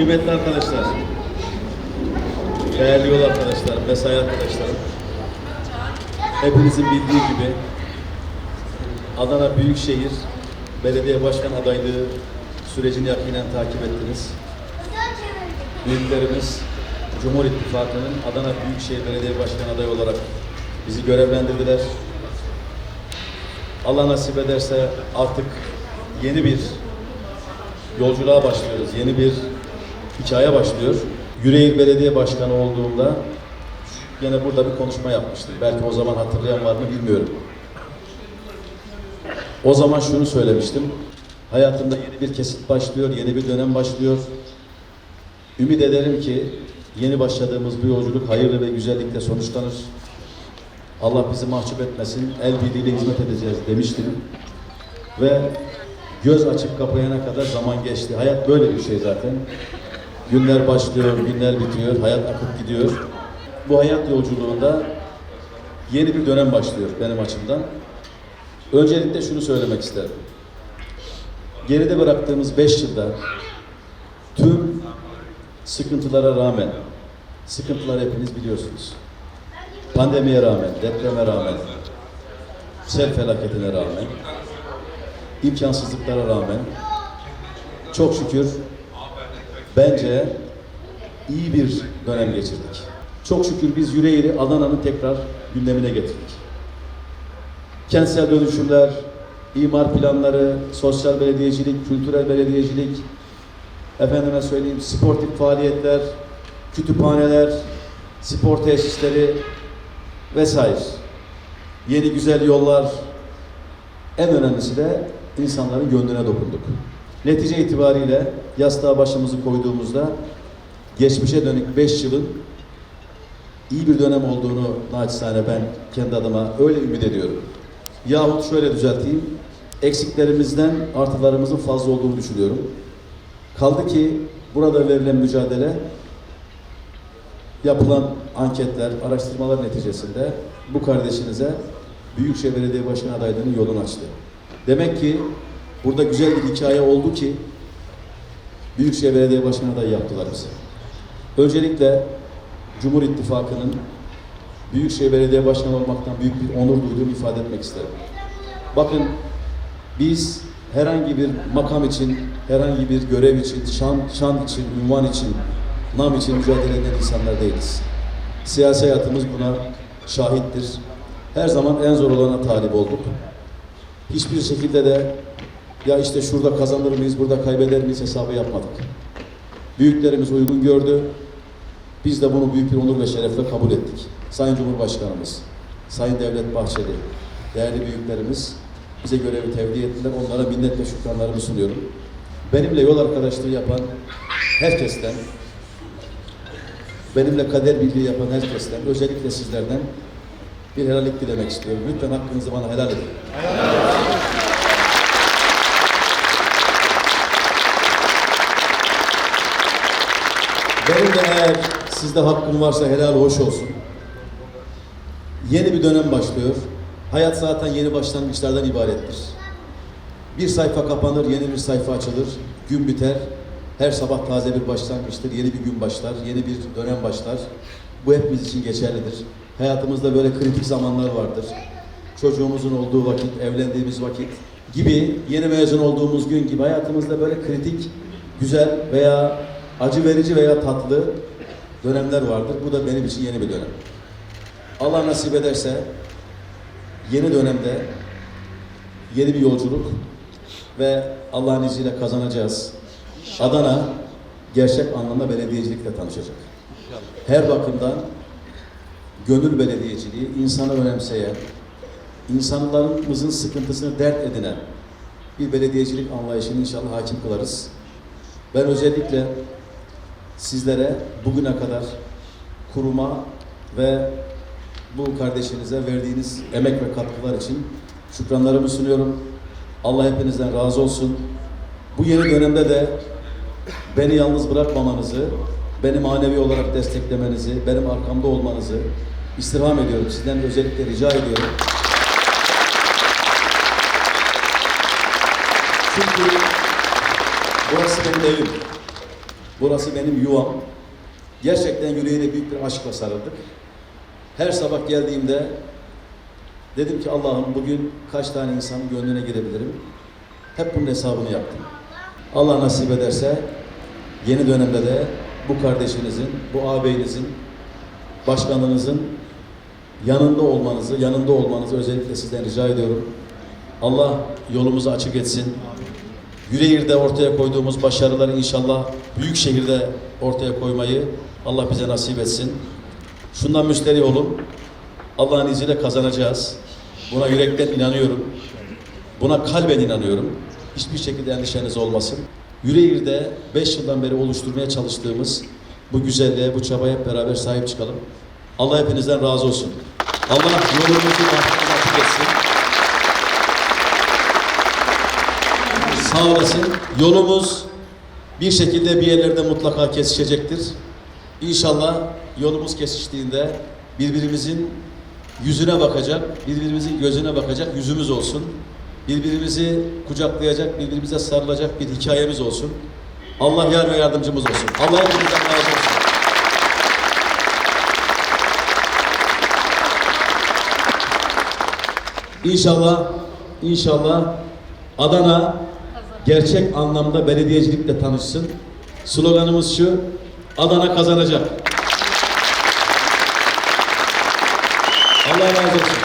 Kıymetli arkadaşlar, değerli yol arkadaşlarım, mesai arkadaşlarım, hepinizin bildiği gibi Adana Büyükşehir Belediye Başkan adaylığı sürecini yakinen takip ettiniz. Büyüklerimiz Cumhur İttifakı'nın Adana Büyükşehir Belediye Başkan adayı olarak bizi görevlendirdiler. Allah nasip ederse artık yeni bir yolculuğa başlıyoruz. Yeni bir hikaye başlıyor. Yüreğir Belediye Başkanı olduğumda yine burada bir konuşma yapmıştım. Belki o zaman hatırlayan var mı bilmiyorum. O zaman şunu söylemiştim. Hayatımda yeni bir kesit başlıyor, yeni bir dönem başlıyor. Ümit ederim ki yeni başladığımız bu yolculuk hayırlı ve güzellikle sonuçlanır. Allah bizi mahcup etmesin, el birliğiyle hizmet edeceğiz demiştim. Ve göz açıp kapayana kadar zaman geçti. Hayat böyle bir şey zaten. Günler başlıyor, günler bitiyor, hayat akıp gidiyor. Bu hayat yolculuğunda yeni bir dönem başlıyor benim açımdan. Öncelikle şunu söylemek isterim. Geride bıraktığımız beş yılda tüm sıkıntılara rağmen, sıkıntılar hepiniz biliyorsunuz. Pandemiye rağmen, depreme rağmen, sel felaketine rağmen, imkansızlıklara rağmen çok şükür bence iyi bir dönem geçirdik. Çok şükür biz Yüreğir'i Adana'nın tekrar gündemine getirdik. Kentsel dönüşümler, imar planları, sosyal belediyecilik, kültürel belediyecilik, efendime söyleyeyim sportif faaliyetler, kütüphaneler, spor tesisleri vesaire. Yeni güzel yollar, en önemlisi de insanların gönlüne dokunduk. Netice itibariyle yastığa başımızı koyduğumuzda geçmişe dönük 5 yılın iyi bir dönem olduğunu naçizane ben kendi adıma öyle ümit ediyorum. Yahut şöyle düzelteyim, eksiklerimizden artılarımızın fazla olduğunu düşünüyorum. Kaldı ki burada verilen mücadele yapılan anketler, araştırmalar neticesinde bu kardeşinize Büyükşehir Belediye Başkanı adaylığının yolunu açtı. Demek ki burada güzel bir hikaye oldu ki Büyükşehir Belediye Başkanı adayı yaptılar bize. Öncelikle Cumhur İttifakı'nın Büyükşehir Belediye Başkanı olmaktan büyük bir onur duyduğumu ifade etmek isterim. Bakın biz herhangi bir makam için, herhangi bir görev için, şan, şan için, ünvan için, nam için mücadele eden insanlar değiliz. Siyasi hayatımız buna şahittir. Her zaman en zor olana talip olduk. Hiçbir şekilde de ya işte şurada kazanır mıyız, burada kaybeder miyiz hesabı yapmadık. Büyüklerimiz uygun gördü. Biz de bunu büyük bir onur ve şerefle kabul ettik. Sayın Cumhurbaşkanımız, Sayın Devlet Bahçeli, değerli büyüklerimiz bize görevi tevdi ettiler. Onlara minnet ve şükranlarımı sunuyorum. Benimle yol arkadaşlığı yapan herkesten, benimle kader birliği yapan herkesten, özellikle sizlerden bir helallik dilemek istiyorum. Lütfen hakkınızı bana helal edin. Benim de eğer sizde hakkım varsa helal hoş olsun. Yeni bir dönem başlıyor. Hayat zaten yeni başlangıçlardan ibarettir. Bir sayfa kapanır, yeni bir sayfa açılır. Gün biter. Her sabah taze bir başlangıçtır. Yeni bir gün başlar, yeni bir dönem başlar. Bu hepimiz için geçerlidir. Hayatımızda böyle kritik zamanlar vardır. Çocuğumuzun olduğu vakit, evlendiğimiz vakit gibi, yeni mezun olduğumuz gün gibi hayatımızda böyle kritik, güzel veya acı verici veya tatlı dönemler vardır. Bu da benim için yeni bir dönem. Allah nasip ederse yeni dönemde yeni bir yolculuk ve Allah'ın izniyle kazanacağız. Adana gerçek anlamda belediyecilikle tanışacak. Her bakımdan gönül belediyeciliği, insanı önemseyen, insanlarımızın sıkıntısını dert edinen bir belediyecilik anlayışını inşallah hakim kılarız. Ben özellikle sizlere bugüne kadar kuruma ve bu kardeşinize verdiğiniz emek ve katkılar için şükranlarımı sunuyorum. Allah hepinizden razı olsun. Bu yeni dönemde de beni yalnız bırakmamanızı, beni manevi olarak desteklemenizi, benim arkamda olmanızı istirham ediyorum. Sizden özellikle rica ediyorum. Çünkü burası benim evim. Burası benim yuvam. Gerçekten yüreğine büyük bir aşkla sarıldık. Her sabah geldiğimde dedim ki Allah'ım bugün kaç tane insanın gönlüne girebilirim? Hep bunun hesabını yaptım. Allah nasip ederse yeni dönemde de bu kardeşinizin, bu ağabeyinizin, başkanınızın yanında olmanızı, yanında olmanızı özellikle sizden rica ediyorum. Allah yolumuzu açık etsin. Yüreğir'de ortaya koyduğumuz başarıları inşallah büyük şehirde ortaya koymayı Allah bize nasip etsin. Şundan müsterih olun. Allah'ın izniyle kazanacağız. Buna yürekten inanıyorum. Buna kalben inanıyorum. Hiçbir şekilde endişeniz olmasın. Yüreğir'de 5 yıldan beri oluşturmaya çalıştığımız bu güzelliğe, bu çabaya hep beraber sahip çıkalım. Allah hepinizden razı olsun. Allah bahtını açık etsin. Sağ olasın. Yolumuz bir şekilde bir yerlerde mutlaka kesişecektir. İnşallah yolumuz kesiştiğinde birbirimizin yüzüne bakacak, birbirimizin gözüne bakacak yüzümüz olsun. Birbirimizi kucaklayacak, birbirimize sarılacak bir hikayemiz olsun. Allah yar ve yardımcımız olsun. Allah hepinizden razı olsun. İnşallah, inşallah Adana gerçek anlamda belediyecilikle tanışsın. Sloganımız şu, Adana kazanacak. Allah razı olsun.